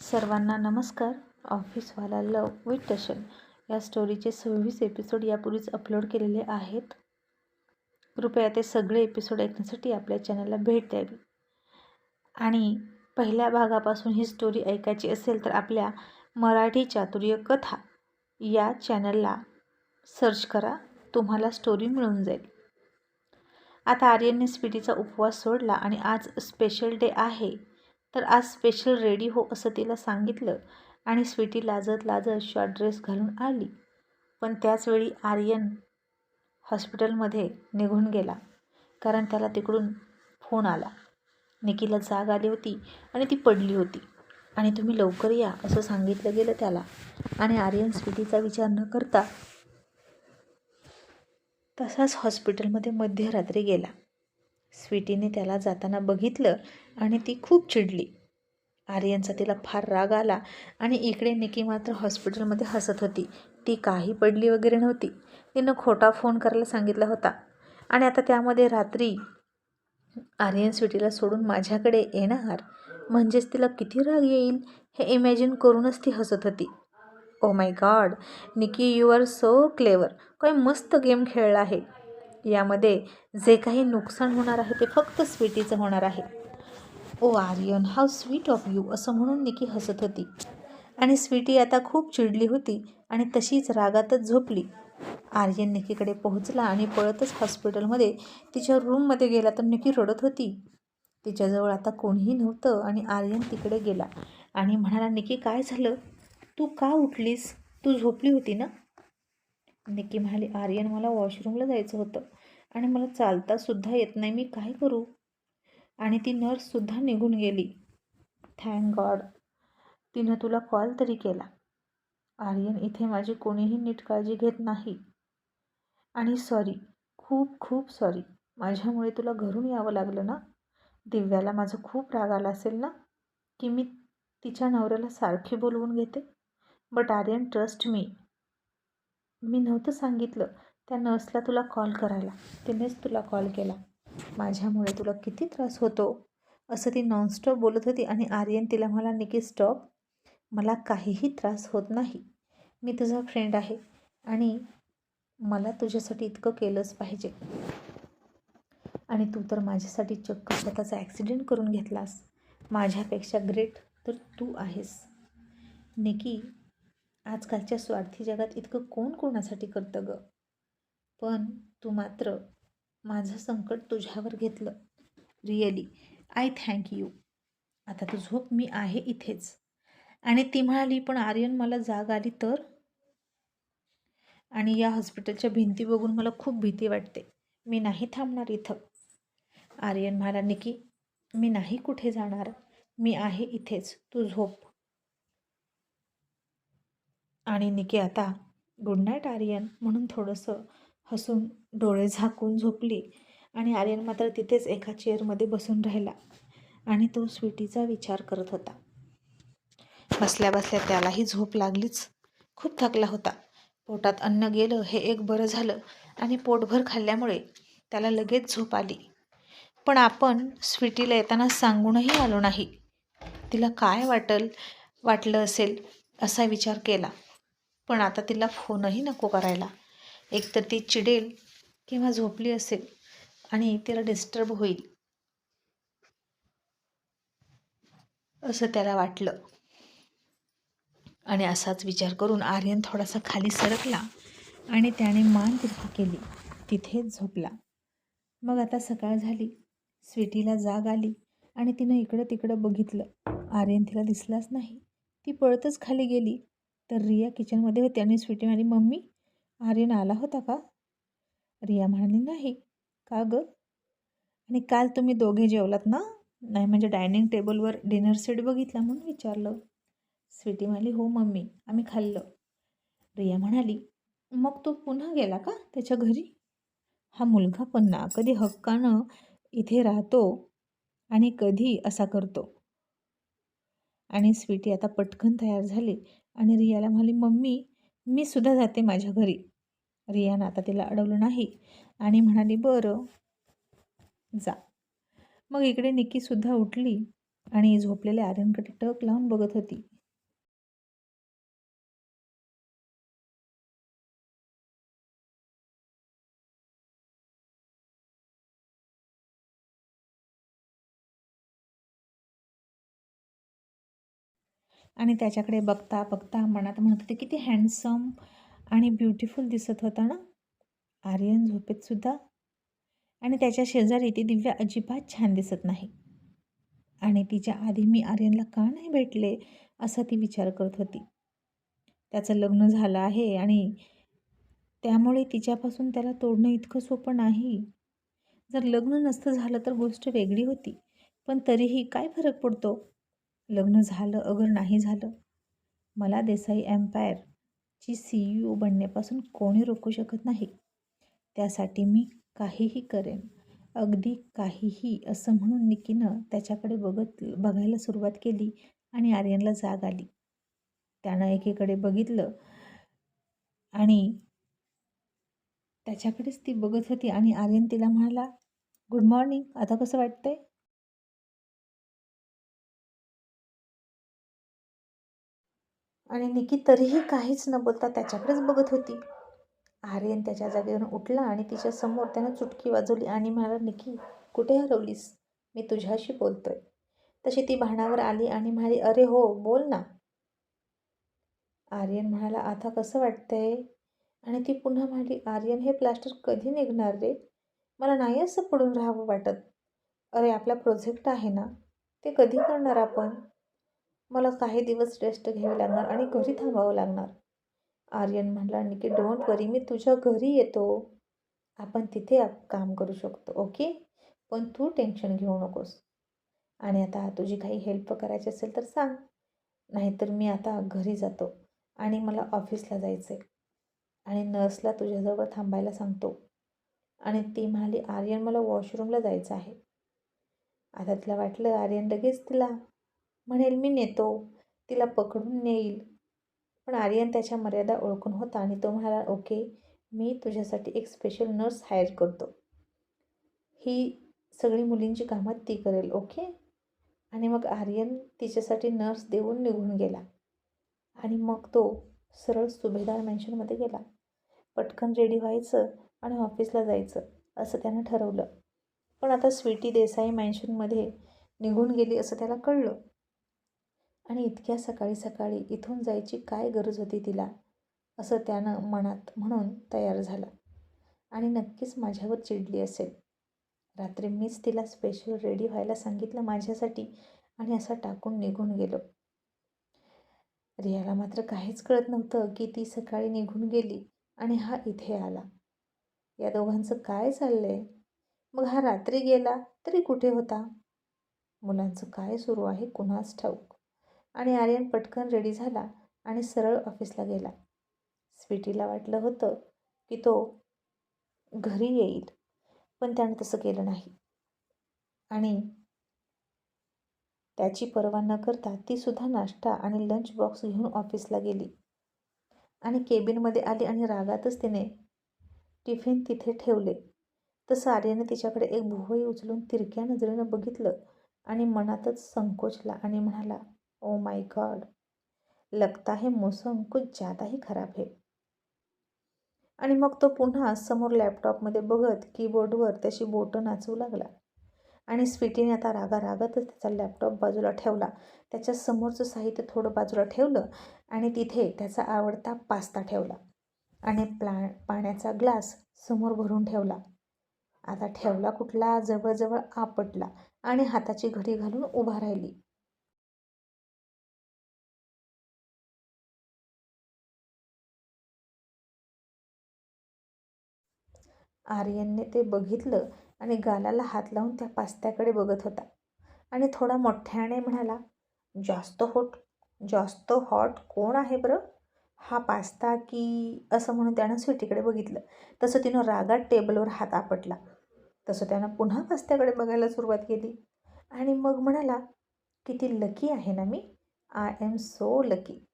सर्वांना नमस्कार. ऑफिसवाला लव विथ टशन या स्टोरीचे सव्वीस एपिसोड यापूर्वीच अपलोड केलेले आहेत. कृपया ते सगळे एपिसोड ऐकण्यासाठी आपल्या चॅनलला भेट द्यावी. आणि पहिल्या भागापासून ही स्टोरी ऐकायची असेल तर आपल्या मराठी चातुर्य कथा या चॅनलला सर्च करा तुम्हाला स्टोरी मिळून जाईल. आता आर्यनने स्वीटीचा उपवास सोडला आणि आज स्पेशल डे आहे. तर आज स्पेशल रेडी हो असं तिला सांगितलं आणि स्वीटी लाजत लाजत शॉर्ट ड्रेस घालून आली. पण त्याचवेळी आर्यन हॉस्पिटलमध्ये निघून गेला. कारण त्याला तिकडून फोन आला. निकीला जाग आली होती आणि ती पडली होती. आणि तुम्ही लवकर या असं सांगितलं गेलं त्याला. आणि आर्यन स्वीटीचा विचार न करता तसाच हॉस्पिटलमध्ये मध्यरात्री गेला. स्वीटीने त्याला जाताना बघितलं आणि ती खूप चिडली. आर्यनचा तिला फार राग आला आणि इकडे निकी मात्र हॉस्पिटलमध्ये हसत होती. ती काही पडली वगैरे नव्हती. तिनं खोटा फोन करायला सांगितला होता. आणि आता त्यामध्ये रात्री आर्यन स्वीटीला सोडून माझ्याकडे येणार? म्हणजेच तिला किती राग येईल? हे इमॅजिन करूनच ती हसत होती. ओ my god Nikki you are so clever काय मस्त गेम खेळला आहे. यामध्ये जे काही नुकसान होणार आहे ते फक्त स्वीटीचं होणार आहे. ओ Aryan how sweet of you असं म्हणून निकी हसत होती. आणि स्वीटी आता खूप चिडली होती आणि तशीच रागातच झोपली. आर्यन निकीकडे पोहोचला आणि पळतच हॉस्पिटलमध्ये तिच्या रूममध्ये गेला तर निकी रडत होती. तिच्याजवळ आता कोणीही नव्हतं आणि आर्यन तिकडे गेला आणि म्हणाला निकी काय झालं? तू का उठलीस? तू झोपली होती ना? निकी म्हणाली आर्यन मला वॉशरूमला जायचं होतं आणि मला चालतासुद्धा येत नाही. मी काय करू? आणि ती नर्ससुद्धा निघून गेली. थँक गॉड तिनं तुला कॉल तरी केला. आर्यन इथे माझी कोणीही नीट काळजी घेत नाही. आणि सॉरी खूप खूप सॉरी माझ्यामुळे तुला घरून यावं लागलं ना? दिव्याला माझं खूप राग आला असेल ना? की मी तिच्या नवऱ्याला सारखी बोलवून घेते? बट आर्यन ट्रस्ट मी मी नव्हतं सांगितलं. त्या नर्सला तुला कॉल करायला. तिनेच तुला कॉल केला. माझ्यामुळे तुला किती त्रास होतो? असं ती नॉनस्टॉप बोलत होती आणि आर्यन तिला मला निकी स्टॉप. मला काहीही त्रास होत नाही. मी तुझा फ्रेंड आहे आणि मला तुझ्यासाठी इतकं केलंच पाहिजे. आणि तू तर माझ्यासाठी चक्क स्वतःचा ॲक्सिडेंट करून घेतलास. माझ्यापेक्षा ग्रेट तर तू आहेस. निकी आजकालच्या स्वार्थी जगात इतकं कोण कोणासाठी करतं गं? पण तू मात्र माझं संकट तुझ्यावर घेतलं. रिअली आय थँक यू आता तू झोप मी आहे इथेच. आणि ती म्हणाली पण आर्यन मला जाग आली तर? आणि या हॉस्पिटलच्या भिंती बघून मला खूप भीती वाटते. मी नाही थांबणार इथं. आर्यन म्हणाला निकी मी नाही कुठे जाणार. मी आहे इथेच. तू झोप. आणि निके आता गुड नाईट आर्यन म्हणून थोडंसं हसून डोळे झाकून झोपली आणि आर्यन मात्र तिथेच एका चेअरमध्ये बसून राहिला आणि तो स्वीटीचा विचार करत होता. बसल्या बसल्या त्यालाही झोप लागलीच. खूप थकला होता. पोटात अन्न गेलं हे एक बरं झालं आणि पोटभर खाल्ल्यामुळे त्याला लगेच झोप आली. पण आपण स्वीटीला येताना सांगूनही आलो नाही. तिला काय वाटल वाटलं असेल असा विचार केला. पण आता तिला फोनही नको करायला. एकतर ती चिडेल किंवा झोपली असेल आणि तिला डिस्टर्ब होईल. असं त्याला वाटलं. आणि असाच विचार करून आर्यन थोडासा खाली सरकला आणि त्याने मान तिरकी केली. तिथेच झोपला. मग आता सकाळ झाली. स्वीटीला जाग आली आणि तिनं इकडं तिकडं बघितलं. आर्यन तिला दिसलाच नाही. ती पळतच खाली गेली. तर रिया किचनमध्ये होती आणि स्वीटी म्हणाली मम्मी आर्यन आला होता का? रिया म्हणाली नाही. का गं? आणि काल तुम्ही दोघे जेवलात ना? नाही म्हणजे डायनिंग टेबलवर डिनर सेट बघितला म्हणून विचारलं. स्वीटी म्हणाली हो मम्मी आम्ही खाल्लं. रिया म्हणाली मग तो पुन्हा गेला का त्याच्या घरी? हा मुलगा पण ना कधी हक्कानं इथे राहतो आणि कधी असा करतो. आणि स्वीटी आता पटकन तयार झाली. आणि रियाला म्हणाली मम्मी मी सुद्धा जाते माझ्या घरी. रियानं आता तिला अडवलं नाही आणि म्हणाली बरं जा. मग इकडे निकीसुद्धा उठली आणि झोपलेल्या आर्यनकडे टक लावून बघत होती. आणि त्याच्याकडे बघता बघता मनात म्हणत होते किती हँडसम आणि ब्युटिफुल दिसत होता ना? आर्यन झोपेतसुद्धा आणि त्याच्या शेजारी ती दिव्या अजिबात छान दिसत नाही. आणि तिच्या आधी मी आर्यनला का नाही भेटले असा ती विचार करत होती. त्याचं लग्न झालं आहे आणि त्यामुळे तिच्यापासून त्याला तोडणं इतकं सोपं नाही. जर लग्न नसतं झालं तर गोष्ट वेगळी होती. पण तरीही काय फरक पडतो? लग्न झालं अगर नाही झालं मला देसाई एम्पायरची सी ई ओ बनण्यापासून कोणी रोखू शकत नाही. त्यासाठी मी काहीही करेन अगदी काहीही असं म्हणून निकीनं त्याच्याकडे बघत बघायला सुरुवात केली आणि आर्यनला जाग आली. त्यानं एकीकडे बघितलं आणि त्याच्याकडेच ती बघत होती आणि आर्यन तिला म्हणाला गुड मॉर्निंग आता कसं वाटतंय? आणि निकी तरीही काहीच न बोलता त्याच्याकडेच बघत होती. आर्यन त्याच्या जागेवरून उठला आणि तिच्या समोर त्यानं चुटकी वाजवली आणि म्हणाला निकी कुठे हरवलीस? मी तुझ्याशी बोलतोय. तशी ती भाणावर आली आणि म्हणाली अरे हो बोल ना. आर्यन म्हणाला आता कसं वाटतंय? आणि ती पुन्हा म्हणाली आर्यन हे प्लास्टर कधी निघणार रे? मला नाही असं पडून राहावं वाटत. अरे आपला प्रोजेक्ट आहे ना ते कधी करणार आपण? मला काही दिवस रेस्ट घ्यावी लागणार आणि घरी थांबावं लागणार. आर्यन म्हणला की डोंट वरी मी तुझ्या घरी येतो. आपण तिथे काम करू शकतो ओके? पण तू टेन्शन घेऊ नकोस. आणि आता तुझी काही हेल्प करायची असेल तर सांग. नाहीतर मी आता घरी जातो आणि मला ऑफिसला जायचं आहे आणि नर्सला तुझ्याजवळ थांबायला सांगतो. आणि ती म्हणाली आर्यन मला वॉशरूमला जायचं आहे. आता तिला वाटलं आर्यन लगेच तिला म्हणेल मी नेतो. तिला पकडून नेईल. पण आर्यन त्याच्या मर्यादा ओळखून होता आणि तो म्हणाला ओके मी तुझ्यासाठी एक स्पेशल नर्स हायर करतो. ही सगळी मुलींची कामं ती करेल ओके? आणि मग आर्यन तिच्यासाठी नर्स देऊन निघून गेला. आणि मग तो सरळ सुभेदार मॅन्शनमध्ये गेला. पटकन रेडी व्हायचं आणि ऑफिसला जायचं असं त्यानं ठरवलं. पण आता स्वीटी देसाई मॅन्शनमध्ये निघून गेली असं त्याला कळलं. आणि इतक्या सकाळी सकाळी इथून जायची काय गरज होती तिला? असं त्यानं मनात म्हणून तयार झालं. आणि नक्कीच माझ्यावर चिडली असेल. रात्री मीच तिला स्पेशल रेडी व्हायला सांगितलं माझ्यासाठी आणि असं टाकून निघून गेलो. रियाला मात्र काहीच कळत नव्हतं की ती सकाळी निघून गेली आणि हा इथे आला. या दोघांचं काय चाललंय? मग हा रात्री गेला तरी कुठे होता? मुलांचं काय सुरू आहे कुणाच ठाऊक? आणि आर्यन पटकन रेडी झाला आणि सरळ ऑफिसला गेला. स्वीटीला वाटलं होतं की तो घरी येईल पण त्यानं तसं केलं नाही. आणि त्याची पर्वा न करता तीसुद्धा नाश्ता आणि लंच बॉक्स घेऊन ऑफिसला गेली. आणि केबिनमध्ये आली आणि रागातच तिने टिफिन तिथे ठेवले. तसं आर्याने तिच्याकडे एक भुवई उचलून तिरक्या नजरेनं बघितलं आणि मनातच संकोचला आणि म्हणाला ओ माय गॉड लगता है मौसम कुछ ज़्यादा ही खराब है. आणि मग तो पुन्हा समोर लॅपटॉपमध्ये बघत कीबोर्डवर त्याची बोटं नाचवू लागला. आणि स्वीटीने आता रागा रागातच त्याचा लॅपटॉप बाजूला ठेवला. त्याच्या समोरचं साहित्य थोडं बाजूला ठेवलं आणि तिथे त्याचा आवडता पास्ता ठेवला. आणि प्ला पाण्याचा ग्लास समोर भरून ठेवला. आता ठेवला कुठला? जवळजवळ आपटला आणि हाताची घडी घालून उभा राहिली. आर्यनने ते बघितलं आणि गालाला हात लावून त्या पास्त्याकडे बघत होता. आणि थोडा मोठ्याने म्हणाला जास्त होट जास्त हॉट कोण आहे बरं? हा पास्ता की असं म्हणून त्यानं स्वीटीकडे बघितलं तसं तिनं रागात टेबलवर हात आपटला. तसं त्यानं पुन्हा पास्त्याकडे बघायला सुरुवात केली. आणि मग म्हणाला किती लकी आहे ना मी? आय एम सो लकी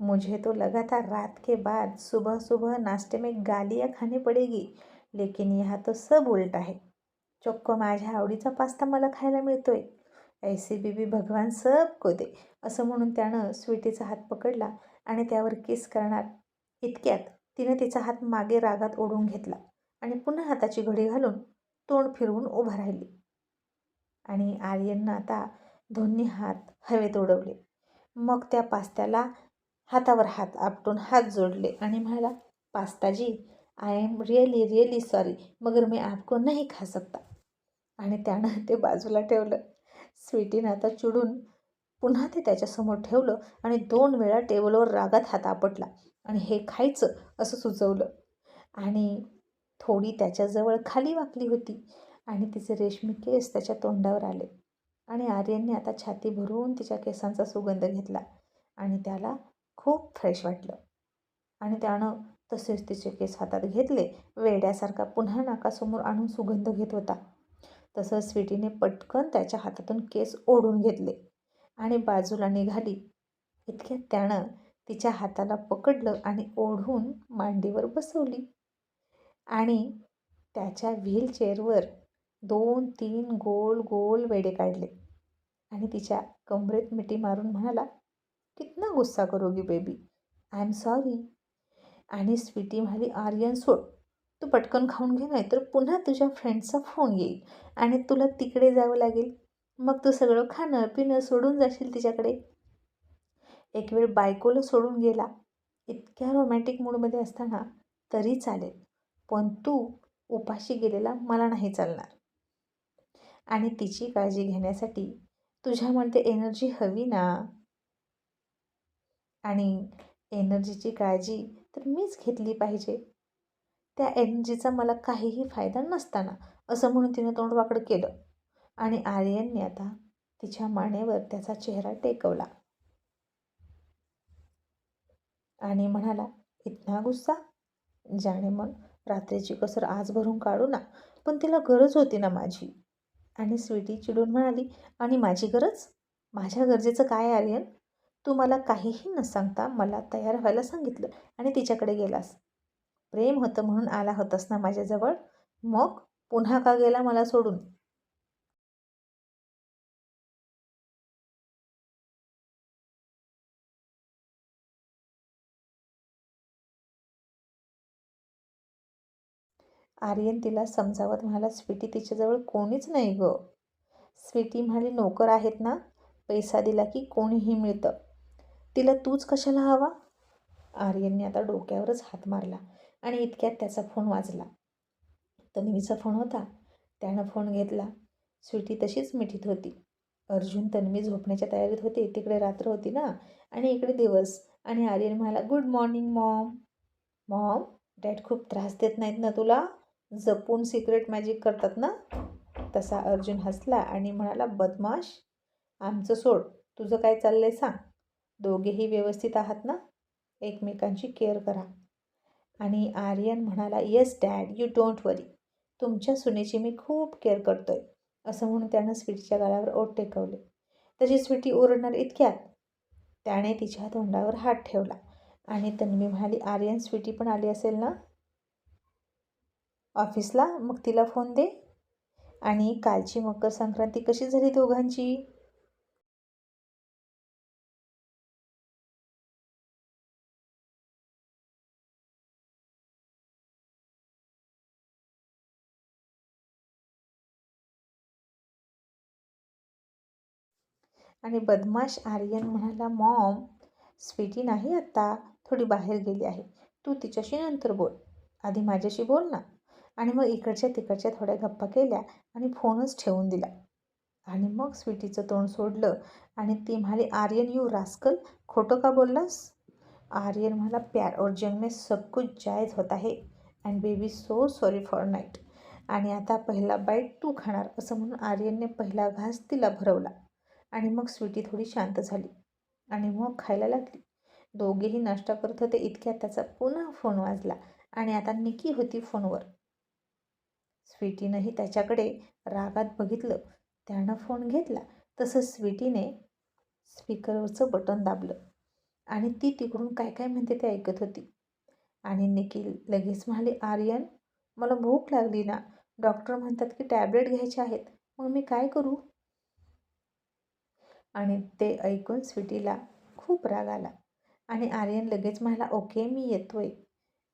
मुझे तो लगातार रात के बाद सुबह सुबह नाश्ते में गालियाँ खानी पड़ेगी. लेकिन यहा तो सब उलट आहे. चक्क माझ्या आवडीचा पास्ता मला खायला मिळतोय. ऐसे बीबी भगवान सब को दे असं म्हणून त्यानं स्वीटीचा हात पकडला आणि त्यावर किस करणार इतक्यात तिने तिचा हात मागे रागात ओढून घेतला आणि पुन्हा हाताची घडी घालून तोंड फिरवून उभा राहिली. आणि आर्यननं आता दोन्ही हात हवेत उडवले. मग त्या पास्त्याला हातावर हात आपटून हात जोडले आणि म्हणाला पास्ताजी I am really really sorry मगर मी आपको नाही खा सकता. आणि त्यानं ते बाजूला ठेवलं. स्वीटीनं आता चिडून पुन्हा ते त्याच्यासमोर ठेवलं आणि दोन वेळा टेबलवर रागात हात आपटला. आणि हे खायचं असं सुचवलं. आणि थोडी त्याच्याजवळ खाली वाकली होती. आणि तिचे रेशमी केस त्याच्या तोंडावर आले. आणि आर्यनने आता छाती भरून तिच्या केसांचा सुगंध घेतला. आणि त्याला खूप फ्रेश वाटलं. आणि त्यानं तसेच तिचे केस हातात घेतले. वेड्यासारखा पुन्हा नाकासमोर आणून सुगंध घेत होता. तसं स्वीटीने पटकन त्याच्या हातातून केस ओढून घेतले आणि बाजूला निघाली. इतक्यात त्यानं तिच्या हाताला पकडलं आणि ओढून मांडीवर बसवली. आणि त्याच्या व्हीलचेअरवर दोन तीन गोल गोल वेडे काढले. आणि तिच्या कमरेत मिठी मारून म्हणाला कितना गुस्सा करोगी बेबी. आय एम सॉरी आणि स्वीटी म्हणाली आर्यन सोड. तू पटकन खाऊन घे नाही तर पुन्हा तुझ्या फ्रेंडचा फोन येईल आणि तुला तिकडे जावं लागेल. मग तू सगळं खाणं पिणं सोडून जाशील तिच्याकडे. एक वेळ बायकोला सोडून गेला. इतक्या रोमॅन्टिक मूडमध्ये असताना तरी चालेल पण तू उपाशी गेलेला मला नाही चालणार. आणि तिची काळजी घेण्यासाठी तुझ्यामध्ये एनर्जी हवी ना? आणि एनर्जीची काळजी तर मीच घेतली पाहिजे. त्या एनर्जीचा मला काहीही फायदा नसताना असं म्हणून तिनं तोंडवाकड केलं. आणि आर्यनने आता तिच्या मानेवर त्याचा चेहरा टेकवला. आणि म्हणाला इतना गुस्सा? जाणे मन रात्रीची कसर आज भरून काढू ना पण तिला गरज होती ना माझी. आणि स्वीटी चिडून म्हणाली आणि माझी गरज? माझ्या गरजेचं काय आर्यन? तू मला काहीही न सांगता मला तयार व्हायला सांगितलं आणि तिच्याकडे गेलास. प्रेम होतं म्हणून आला होतास ना माझ्याजवळ? मग पुन्हा का गेला मला सोडून? आर्यन तिला समजावत म्हणाला स्वीटी तिच्याजवळ कोणीच नाही गं. स्वीटी म्हणाली नोकर आहेत ना? पैसा दिला की कोणीही मिळतं. तिला तूच कशाला हवा? आर्यनने आता डोक्यावरच हात मारला आणि इतक्यात त्याचा फोन वाजला. तन्वीचा फोन होता. त्यानं फोन घेतला. स्वीटी तशीच मिठीत होती. अर्जुन तन्वी झोपण्याच्या तयारीत होते. तिकडे रात्र होती ना? आणि इकडे दिवस. आणि आर्यन म्हणाला good morning mom. Mom dad खूप त्रास देत नाहीत ना तुला? जपून सिक्रेट मॅजिक करतात ना? तसा अर्जुन हसला आणि म्हणाला बदमाश आमचं सोड. तुझं काय चाललंय सांग. दोघेही व्यवस्थित आहात ना? एकमेकांची केअर करा. आणि आर्यन म्हणाला yes dad you don't worry तुमच्या सुनेची मी खूप केअर करतोय. असं म्हणून त्यानं स्वीटीच्या गालावर ओट टेकवले. तशी स्वीटी ओरडणार इतक्यात? त्याने तिच्या तोंडावर हात ठेवला. आणि तन्वी म्हणाली आर्यन स्वीटी पण आली असेल ना? ऑफिसला मग तिला फोन दे. आणि कालची मकर संक्रांती कशी झाली दोघांची? आणि बदमाश आर्यन म्हणाला मॉम स्वीटी नाही आत्ता थोडी बाहेर गेली आहे. तू तिच्याशी नंतर बोल. आधी माझ्याशी बोल ना. आणि मग इकडच्या तिकडच्या थोड्या गप्पा केल्या आणि फोनच ठेवून दिला. आणि मग स्वीटीचं तोंड सोडलं आणि ती म्हणाली आर्यन यू रास्कल खोटं का बोललास? आर्यन म्हणाला प्यार और जंग में सब कुछ जायज होता है and baby so sorry for night आणि आता पहिला बाईट तू खाणार असं म्हणून आर्यनने पहिला घास तिला भरवला. आणि मग स्वीटी थोडी शांत झाली आणि मग खायला लागली. दोघेही नाश्ता करत होते इतक्यात त्याचा पुन्हा फोन वाजला आणि आता निकी होती फोनवर. स्वीटीनंही त्याच्याकडे रागात बघितलं. त्यानं फोन घेतला तसं स्वीटीने स्पीकरवरचं बटन दाबलं आणि ती तिकडून काय काय म्हणते ते ऐकत होती. आणि निकी लगेच म्हणाली आर्यन मला भूक लागली ना. डॉक्टर म्हणतात की टॅबलेट घ्यायचे आहेत. मग मी काय करू? आणि ते ऐकून स्वीटीला खूप राग आला. आणि आर्यन लगेच म्हणाला ओके मी येतोय.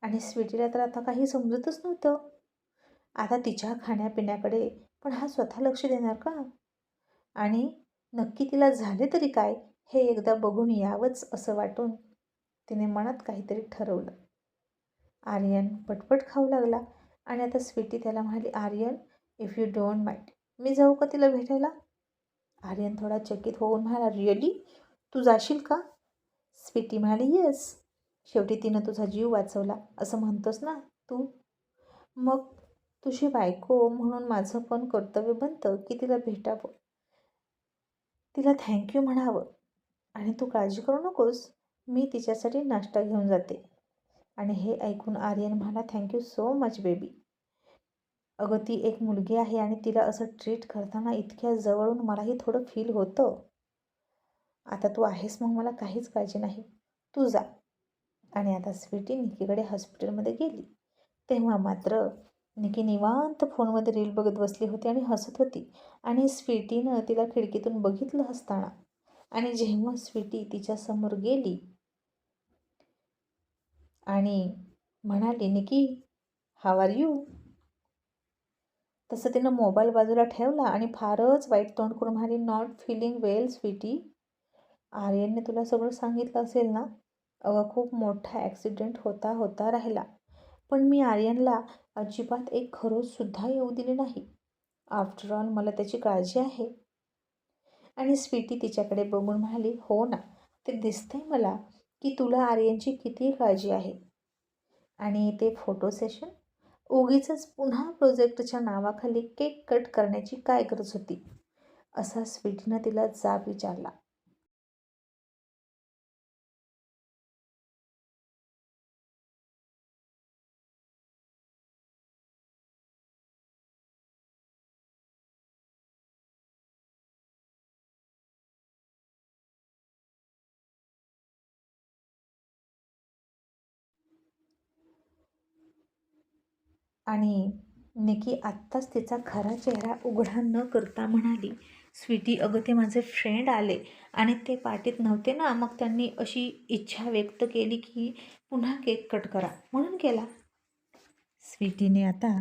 आणि स्वीटीला तर आता काही समजतच नव्हतं. आता तिच्या खाण्यापिण्याकडे पण हा स्वतः लक्ष देणार का? आणि नक्की तिला झाले तरी काय? हे एकदा बघून यावंच असं वाटून तिने मनात काहीतरी ठरवलं. आर्यन पटपट खाऊ लागला आणि आता स्वीटी त्याला म्हणाली Aryan if you don't mind मी जाऊ का तिला भेटायला? आर्यन थोडा चकित होऊन म्हणाला रिअली? तू जाशील का? स्वीटी म्हणाली येस. शेवटी तिनं तुझा जीव वाचवला. असं म्हणतोस ना तू? मग तुझी बायको म्हणून माझं पण कर्तव्य बनतं की तिला भेटावं? तिला थँक्यू म्हणावं? आणि तू काळजी करू नकोस मी तिच्यासाठी नाश्ता घेऊन जाते. आणि हे ऐकून आर्यन म्हणाला थँक्यू सो मच बेबी अगं ती एक मुलगी आहे आणि तिला असं ट्रीट करताना इतक्या जवळून मलाही थोडं फील होतं. आता तू आहेस मग मला काहीच काळजी नाही. तू जा. आणि आता स्वीटी निकीकडे हॉस्पिटलमध्ये गेली. तेव्हा मात्र निकी निवांत फोनमध्ये रील बघत बसली होती आणि हसत होती. आणि स्वीटीनं तिला खिडकीतून बघितलं असताना आणि जेव्हा स्वीटी तिच्यासमोर गेली आणि म्हणाली निकी हाव आर यू तसं तिनं मोबाईल बाजूला ठेवला आणि फारच वाईट तोंड करून म्हणाली नॉट फिलिंग वेल स्वीटी आर्यनने तुला सगळं सांगितलं असेल ना? अगं खूप मोठा ॲक्सिडेंट होता होता राहिला. पण मी आर्यनला अजिबात एक खरोचसुद्धा येऊ दिले नाही. आफ्टर ऑल मला त्याची काळजी आहे. आणि स्वीटी तिच्याकडे बघून म्हणाली हो ना ते दिसतंय मला की तुला आर्यनची किती काळजी आहे. आणि ते फोटो सेशन उगीच पुन्हा प्रोजेक्टच्या नावाखाली केक कट करण्याची काय गरज होती? असा स्वीटीनं तिला जाब विचारला. आणि निकी आत्ताच तिचा खरा चेहरा उघडा न करता म्हणाली स्वीटी अगं ते माझे फ्रेंड आले आणि ते पार्टीत नव्हते ना मग त्यांनी अशी इच्छा व्यक्त केली की पुन्हा केक कट करा. म्हणून केला. स्वीटीने आता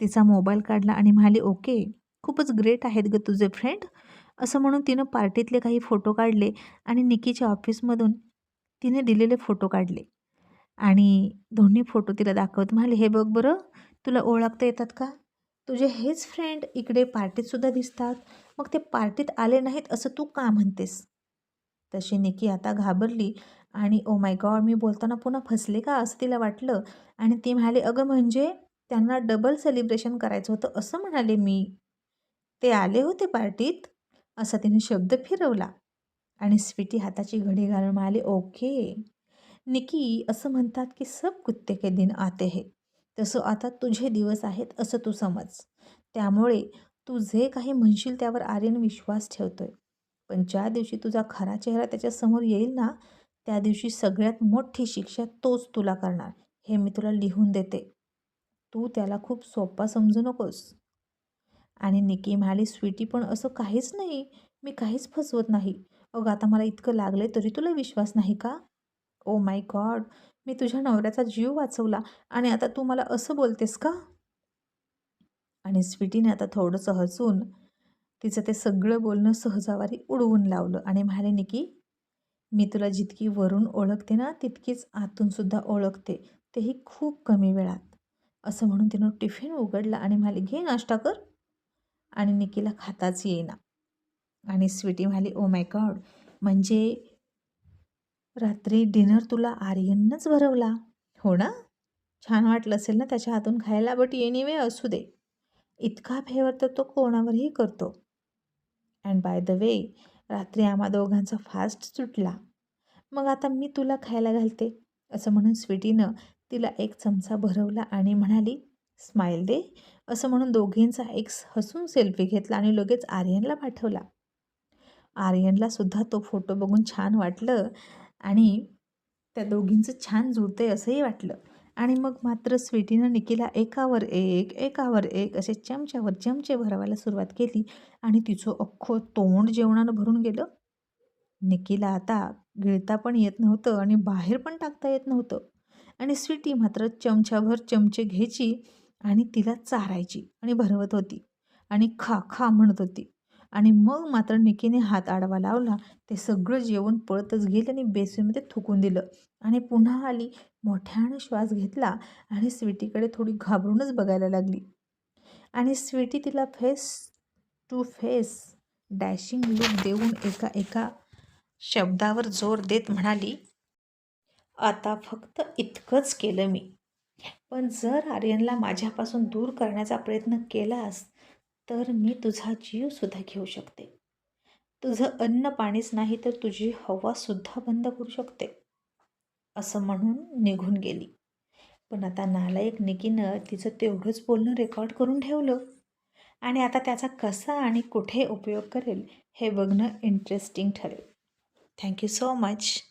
तिचा मोबाईल काढला आणि म्हणाली ओके खूपच ग्रेट आहेत ग तुझे फ्रेंड असं म्हणून तिनं पार्टीतले काही फोटो काढले आणि निकीच्या ऑफिसमधून तिने दिलेले फोटो काढले. आणि दोन्ही फोटो तिला दाखवत म्हणाले हे बघ बरं तुला ओळखता येतात का? तुझे हेच फ्रेंड इकडे पार्टीतसुद्धा दिसतात. मग ते पार्टीत आले नाहीत असं तू का म्हणतेस? तशी निकी आता घाबरली आणि ओ माय गॉड मी बोलताना पुन्हा फसले का? असं तिला वाटलं. आणि ती म्हणाली अगं म्हणजे त्यांना डबल सेलिब्रेशन करायचं होतं असं म्हणाले मी. ते आले होते पार्टीत असा तिने शब्द फिरवला आणि स्वीटी हाताची घडी घालून म्हणाली ओके निकी असं म्हणतात की सब कुत्ते के दिन आते हे. तसं आता तुझे दिवस आहेत असं तू समज. त्यामुळे तू जे काही म्हणशील त्यावर आर्यन विश्वास ठेवतोय. पण ज्या दिवशी तुझा खरा चेहरा त्याच्यासमोर येईल ना त्या दिवशी सगळ्यात मोठी शिक्षा तोच तुला करणार. हे मी तुला लिहून देते. तू त्याला खूप सोपा समजू नकोस. आणि निकी म्हणाली स्वीटी पण असं काहीच नाही. मी काहीच फसवत नाही. अगं आता मला इतकं लागलं तरी तुला विश्वास नाही का? ओ माय गॉड मी तुझ्या नवऱ्याचा जीव वाचवला आणि आता तू मला असं बोलतेस का? आणि स्वीटीने आता थोडंसं हसून तिचं ते सगळं बोलणं सहजावारी उडवून लावलं आणि म्हणाले निकी मी तुला जितकी वरून ओळखते ना तितकीच आतूनसुद्धा ओळखते. तेही खूप कमी वेळात. असं म्हणून तिनं टिफिन उघडला आणि म्हणाली घे नाश्ता कर. आणि निकीला खाताच येईना. आणि स्वीटी म्हणाली ओ माय गॉड म्हणजे रात्री डिनर तुला आर्यननंच भरवला. हो ना? छान वाटलं असेल ना त्याच्या हातून खायला बट एनिवे असू दे. इतका फेवर तर तो कोणावरही करतो. अँड बाय द वे रात्री आम्हा दोघांचा फास्ट सुटला. मग आता मी तुला खायला घालते. असं म्हणून स्वीटीनं तिला एक चमचा भरवला आणि म्हणाली स्माईल दे. असं म्हणून दोघींचा एक हसून सेल्फी घेतला आणि लगेच आर्यनला पाठवला. आर्यनला सुद्धा तो फोटो बघून छान वाटलं. आणि त्या दोघींचं छान जुळतं आहे असंही वाटलं. आणि मग मात्र स्वीटीनं निकीला एकावर एक एकावर एक असे चमच्यावर चमचे भरवायला सुरुवात केली आणि तिचं अख्खं तोंड जेवणानं भरून गेलं. निकीला आता गिळता पण येत नव्हतं आणि बाहेर पण टाकता येत नव्हतं. आणि स्वीटी मात्र चमच्याभर चमचे घ्यायची आणि तिला चारायची आणि भरवत होती आणि खा खा म्हणत होती. आणि मग मात्र निकीने हात आडवा लावला. ते सगळं जेवण पळतच गेलं आणि बेसिनमध्ये थुकून दिलं. आणि पुन्हा आली मोठ्यानं श्वास घेतला आणि स्वीटीकडे थोडी घाबरूनच बघायला लागली. आणि स्वीटी तिला face to face dashing look देऊन एका एका शब्दावर जोर देत म्हणाली आता फक्त इतकंच केलं मी. पण जर आर्यनला माझ्यापासून दूर करण्याचा प्रयत्न केलास तर मी तुझा जीवसुद्धा घेऊ शकते. तुझं अन्न पाणीच नाही तर तुझी हवासुद्धा बंद करू शकते. असं म्हणून निघून गेली. पण आता नालायक निकीनं तिचं तेवढंच बोलणं रेकॉर्ड करून ठेवलं. आणि आता त्याचा कसा आणि कुठे उपयोग करेल हे बघणं इंटरेस्टिंग ठरेल. Thank you so much